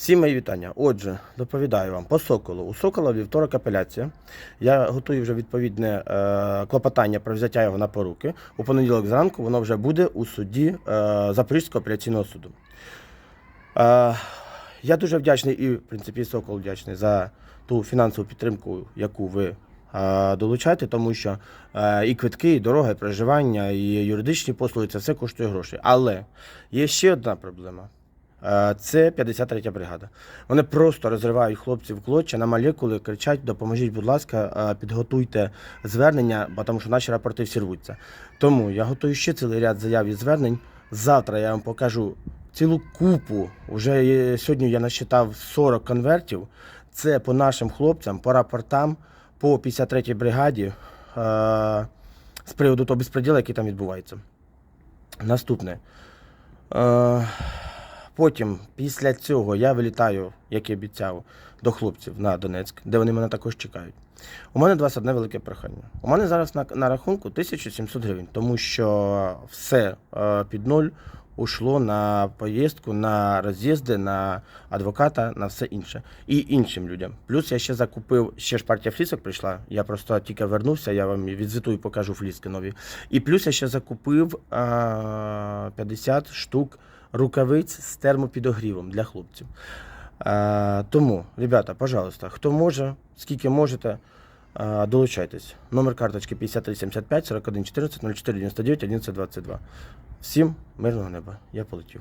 Всі мої вітання. Отже, доповідаю вам по соколу. У сокола вівторок апеляція. Я готую вже відповідне е, клопотання про взяття його на поруки. У понеділок зранку воно вже буде у суді е, Запорізького апеляційного суду. Е, я дуже вдячний і, в принципі, Сокол вдячний за ту фінансову підтримку, яку ви е, долучаєте, тому що е, і квитки, і дорога, і проживання, і юридичні послуги це все коштує грошей. Але є ще одна проблема. Е, Це 53 бригада. Вони просто розривають хлопців клоччя на молекули, кричать: допоможіть, будь ласка, е, підготуйте звернення, бо тому що наші рапорти всі рвуться. Тому я готую ще цілий ряд заяв і звернень. Завтра я вам покажу цілу купу. Уже сьогодні я насчитав 40 конвертів. Це по нашим хлопцям, по рапортам, по 53-й бригаді е, з приводу того безпреділу, який там відбувається. Наступне. Потім, після цього, я вилітаю, як і обіцяв, до хлопців на Донецьк, де вони мене також чекають. У мене до вас одне велике прохання. У мене зараз на, на рахунку 1700 гривень, тому що все е, під ноль ушло на поїздку, на роз'їзди, на адвоката, на все інше. І іншим людям. Плюс я ще закупив, ще ж партія флісок прийшла. Я просто тільки вернувся, я вам відзвітую, покажу фліски нові. І плюс я ще закупив е, 50 штук рукавиць з термопідогрівом для хлопців. Е, тому, ребята, пожалуйста, хто може, скільки можете, е, долучайтесь. Номер карточки 5375 41 14 04 99 11 22. Всім мирного неба. Я полетів.